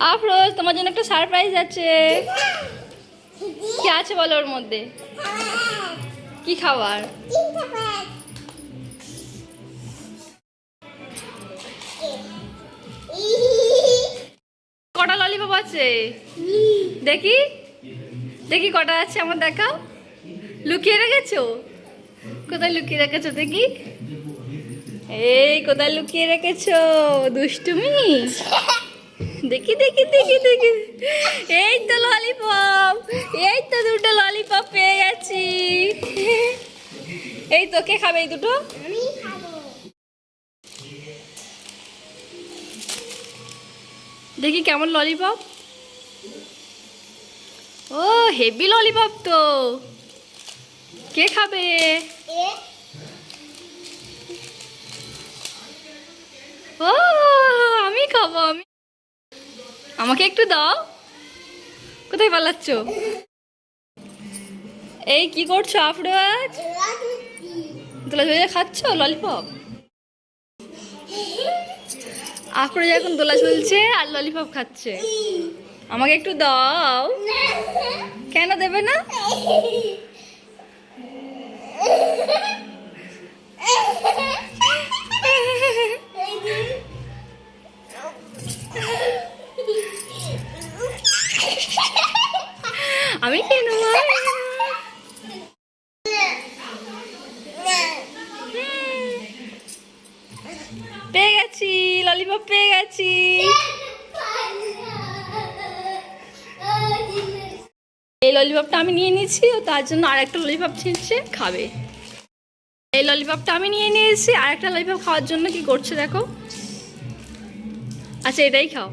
আফরোজ, তোমার জন্য একটা সারপ্রাইজ আছে। কি আছে বলো ওর মধ্যে? কি খাবার? কটা ললিপপ আছে? দেখি। দেখি কটা আছে, আমার দেখাও। লুকিয়ে রেখেছো? কোথায় লুকিয়ে রেখেছো দেখি। এই কোথায় লুকিয়ে রেখেছো? দুষ্টুমি? দেখি দেখি দেখি দেখি। এই তো ললিপপ এই তো দুটো ললিপপ পেয়ে গেছি। এই তো কে খাবে এই দুটো? দেখি কেমন ললিপপ ও হেভি ললিপপ তো। কে খাবে? ও আমি খাব আমি আমাকে একটু দাও। কোথায় পালাচ্ছ? এই, কি করছ আফরাজ? দোলা ঝুলিয়ে খাচ্ছ? ললিপপ? আফরোজ এখন দোলা ঝুলছে আর ললিপপ খাচ্ছে। আমাকে একটু দাও। কেন দেবে না? আমি কেন পেয়ে গেছি ললিপপ পেয়ে গেছি। এই ললিপপটা আমি নিয়ে নিয়েছি, ও তার জন্য আর একটা ললিপপ ছিঁড়ছে, খাবে। এই ললিপপটা আমি নিয়ে নিয়েছি আর একটা ললিপপ খাওয়ার জন্য কি করছে দেখো। আচ্ছা এটাই খাও।